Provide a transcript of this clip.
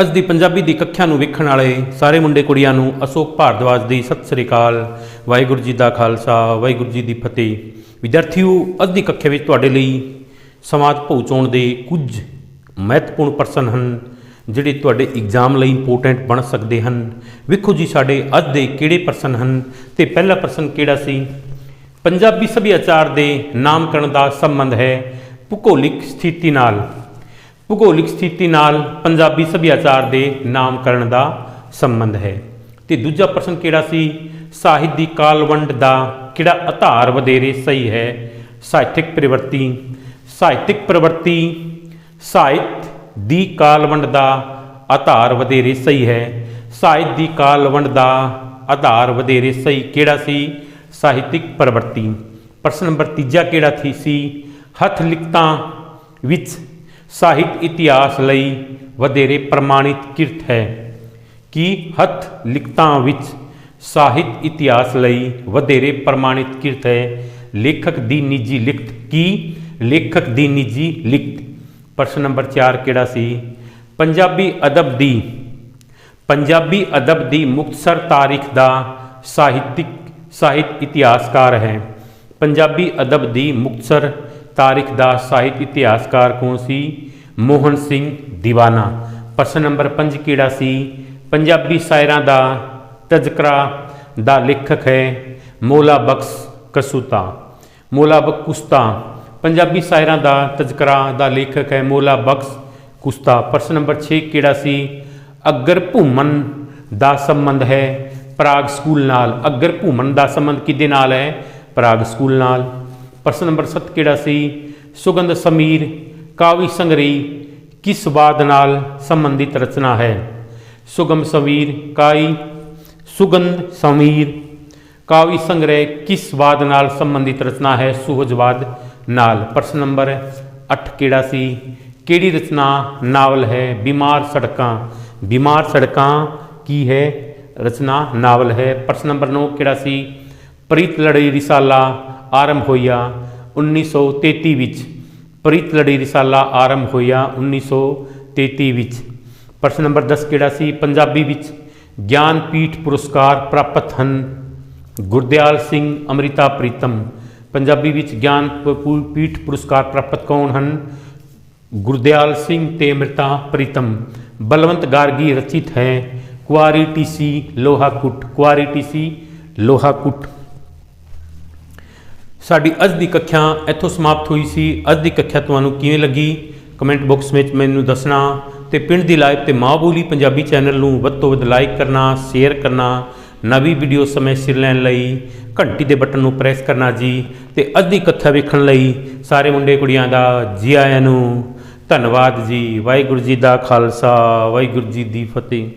ਅੱਜ ਦੀ ਪੰਜਾਬੀ ਦੀ ਕੱਖਿਆ ਨੂੰ ਵੇਖਣ ਵਾਲੇ ਸਾਰੇ ਮੁੰਡੇ ਕੁੜੀਆਂ ਨੂੰ ਅਸ਼ੋਕ ਭਾਰਦਵਾਜ ਦੀ ਸਤਿ ਸ੍ਰੀ ਅਕਾਲ, ਵਾਹਿਗੁਰੂ ਜੀ ਦਾ ਖਾਲਸਾ, ਵਾਹਿਗੁਰੂ ਜੀ ਦੀ ਫਤਿਹ। ਵਿਦਿਆਰਥੀਓ, ਅੱਜ ਦੀ ਕੱਖਿਆ ਵਿੱਚ ਤੁਹਾਡੇ ਲਈ ਸਮਾਜ ਪਹੁੰਚਾਉਣ ਦੇ ਕੁਝ ਮਹੱਤਵਪੂਰਨ ਪ੍ਰਸ਼ਨ ਹਨ, ਜਿਹੜੇ ਤੁਹਾਡੇ ਐਗਜ਼ਾਮ ਲਈ ਇੰਪੋਰਟੈਂਟ ਬਣ ਸਕਦੇ ਹਨ। ਵੇਖੋ ਜੀ, ਸਾਡੇ ਅੱਜ ਦੇ ਕਿਹੜੇ ਪ੍ਰਸ਼ਨ ਹਨ ਤੇ ਪਹਿਲਾ ਪ੍ਰਸ਼ਨ ਕਿਹੜਾ ਸੀ? ਪੰਜਾਬੀ ਸੱਭਿਆਚਾਰ ਦੇ ਨਾਮਕਰਨ ਦਾ ਸੰਬੰਧ ਹੈ ਭੂਗੋਲਿਕ ਸਥਿਤੀ ਨਾਲ। ਭੂਗੋਲਿਕ ਸਥਿਤੀ ਨਾਲ ਪੰਜਾਬੀ ਸੱਭਿਆਚਾਰ ਦੇ ਨਾਮਕਰਨ ਦਾ ਸੰਬੰਧ ਹੈ। ਤੇ ਦੂਜਾ ਪ੍ਰਸ਼ਨ ਕਿਹੜਾ ਸੀ? ਸਾਹਿਤ ਦੀ ਕਾਲਵੰਡ ਦਾ ਕਿਹੜਾ ਆਧਾਰ ਵਧੇਰੇ ਸਹੀ ਹੈ? ਸਾਹਿਤਿਕ ਪ੍ਰਵਰਤੀ। ਸਾਹਿਤਿਕ ਪ੍ਰਵਰਤੀ ਸਾਹਿਤ ਦੀ ਕਾਲਵੰਡ ਦਾ ਆਧਾਰ ਵਧੇਰੇ ਸਹੀ ਹੈ। ਸਾਹਿਤ ਦੀ ਕਾਲਵੰਡ ਦਾ ਆਧਾਰ ਵਧੇਰੇ ਸਹੀ ਕਿਹੜਾ ਸੀ? ਸਾਹਿਤਿਕ ਪ੍ਰਵਰਤੀ। ਪ੍ਰਸ਼ਨ ਨੰਬਰ ਤੀਜਾ ਕਿਹੜਾ ਸੀ? ਹੱਥ ਲਿਖਤਾਂ ਵਿੱਚ ਸਾਹਿਤ ਇਤਿਹਾਸ ਲਈ ਵਧੇਰੇ ਪ੍ਰਮਾਣਿਤ ਕਿਰਤ ਹੈ। ਕਿ ਹੱਥ ਲਿਖਤਾਂ ਵਿੱਚ ਸਾਹਿਤ ਇਤਿਹਾਸ ਲਈ ਵਧੇਰੇ ਪ੍ਰਮਾਣਿਤ ਕਿਰਤ ਹੈ? ਲੇਖਕ ਦੀ ਨਿੱਜੀ ਲਿਖਤ ਕੀ? ਲੇਖਕ ਦੀ ਨਿੱਜੀ ਲਿਖਤ। ਪ੍ਰਸ਼ਨ ਨੰਬਰ 4 ਕਿਹੜਾ ਸੀ? ਪੰਜਾਬੀ ਅਦਬ ਦੀ। ਪੰਜਾਬੀ ਅਦਬ ਦੀ ਮੁਕਤਸਰ ਤਾਰੀਖ ਦਾ ਸਾਹਿਤਿਕ ਸਾਹਿਤ ਇਤਿਹਾਸਕਾਰ ਹੈ। ਪੰਜਾਬੀ ਅਦਬ ਦੀ ਮੁਕਤਸਰ ਤਾਰੀਖ ਦਾ ਸਾਹਿਤ ਇਤਿਹਾਸਕਾਰ ਕੌਣ ਸੀ? ਮੋਹਨ ਸਿੰਘ ਦੀਵਾਨਾ। ਪ੍ਰਸ਼ਨ ਨੰਬਰ 5 ਕਿਹੜਾ ਸੀ? ਪੰਜਾਬੀ ਸ਼ਾਇਰਾਂ ਦਾ ਤਜ਼ਕਰਾ ਦਾ ਲੇਖਕ ਹੈ ਮੌਲਾ ਬਖਸ਼ ਕਸੂਤਾ। ਮੌਲਾ ਬਖਸ਼ ਕੁਸਤਾ। ਪੰਜਾਬੀ ਸ਼ਾਇਰਾਂ ਦਾ ਤਜ਼ਕਰਾ ਦਾ ਲੇਖਕ ਹੈ ਮੌਲਾ ਬਖਸ਼ ਕੁਸਤਾ। ਪ੍ਰਸ਼ਨ ਨੰਬਰ 6 ਕਿਹੜਾ ਸੀ? ਅਗਰ ਭੂਮਨ ਦਾ ਸੰਬੰਧ ਹੈ, ਪ੍ਰਾਗ ਸਕੂਲ ਨਾਲ। ਅਗਰ ਭੂਮਨ ਦਾ ਸੰਬੰਧ ਕਿਹਦੇ ਨਾਲ ਹੈ? ਪ੍ਰਾਗ ਸਕੂਲ ਨਾਲ। ਪ੍ਰਸ਼ਨ ਨੰਬਰ 7 ਕਿਹੜਾ ਸੀ ਸੁਗੰਧ ਸਮੀਰ ਕਾਵੀ ਸੰਗਰੀ ਕਿਸ ਬਾਦ ਨਾਲ ਸੰਬੰਧਿਤ ਰਚਨਾ ਹੈ ਸੁਗਮ ਸਮੀਰ ਕਾਈ ਸੁਗੰਧ ਸਮੀਰ ਕਾਵੀ ਸੰਗ੍ਰਹਿ ਕਿਸ ਬਾਦ ਨਾਲ ਸੰਬੰਧਿਤ ਰਚਨਾ ਹੈ ਸੁਹਜਵਾਦ ਨਾਲ ਪ੍ਰਸ਼ਨ ਨੰਬਰ 8 ਕਿਹੜਾ ਸੀ ਕਿਹੜੀ ਰਚਨਾ ਨਾਵਲ ਹੈ ਬਿਮਾਰ ਸੜਕਾਂ ਬਿਮਾਰ ਸੜਕਾਂ ਕੀ ਹੈ ਰਚਨਾ ਨਾਵਲ ਹੈ ਪ੍ਰਸ਼ਨ ਨੰਬਰ 9 ਕਿਹੜਾ ਸੀ ਪ੍ਰੀਤ ਲੜੀ ਰਿਸਾਲਾ ਆਰੰਭ ਹੋਇਆ 1933 ਵਿੱਚ। ਪ੍ਰੀਤ ਲੜੀ ਰਿਸਾਲਾ ਆਰੰਭ ਹੋਇਆ 1933 ਵਿੱਚ। ਪ੍ਰਸ਼ਨ ਨੰਬਰ 10 ਕਿਹੜਾ ਸੀ? ਪੰਜਾਬੀ ਵਿੱਚ। ਗਿਆਨ ਪੀਠ ਪੁਰਸਕਾਰ ਪ੍ਰਾਪਤ ਹਨ। ਗੁਰਦਿਆਲ ਸਿੰਘ ਅਮ੍ਰਿਤਾ ਪ੍ਰੀਤਮ। ਪੰਜਾਬੀ ਵਿੱਚ ਗਿਆਨ ਪੀਠ ਪੁਰਸਕਾਰ ਪ੍ਰਾਪਤ ਕੌਣ ਹਨ? ਗੁਰਦਿਆਲ ਸਿੰਘ ਤੇ ਅਮ੍ਰਿਤਾ ਪ੍ਰੀਤਮ। ਬਲਵੰਤ ਗਾਰਗੀ ਰਚਿਤ ਹੈ। ਕੁਆਰੀ ਟੀਸੀ ਲੋਹਾ ਕੁੱਟ ਕੁਆਰੀ ਟੀਸੀ ਲੋਹਾ ਕੁੱਟ ਸਾਡੀ ਅੱਜ ਦੀ ਕੱਖਿਆ ਇੱਥੋਂ ਸਮਾਪਤ ਹੋਈ ਸੀ। ਅੱਜ ਦੀ ਕੱਖਿਆ ਤੁਹਾਨੂੰ ਕਿਵੇਂ ਲੱਗੀ? ਕਮੈਂਟ ਬਾਕਸ ਵਿੱਚ ਮੈਨੂੰ ਦੱਸਣਾ। ਤੇ ਪਿੰਡ ਦੀ ਲਾਈਵ ਤੇ ਮਾਂ ਬੋਲੀ ਪੰਜਾਬੀ ਚੈਨਲ ਨੂੰ ਵੱਧ ਤੋਂ ਵੱਧ ਲਾਈਕ ਕਰਨਾ, ਸ਼ੇਅਰ ਕਰਨਾ, ਨਵੀਂ ਵੀਡੀਓ ਸਮੇਂ ਸਿਰ ਲੈਣ ਲਈ ਘੰਟੀ ਦੇ ਬਟਨ ਨੂੰ ਪ੍ਰੈਸ ਕਰਨਾ ਜੀ। ਤੇ ਅੱਜ ਦੀ ਕੱਖਿਆ ਵੇਖਣ ਲਈ ਸਾਰੇ ਮੁੰਡੇ ਕੁੜੀਆਂ ਦਾ ਜੀ ਆਇਆਂ ਨੂੰ ਧੰਨਵਾਦ ਜੀ। ਵਾਹਿਗੁਰੂ ਜੀ ਦਾ ਖਾਲਸਾ, ਵਾਹਿਗੁਰੂ ਜੀ ਦੀ ਫਤਿਹ।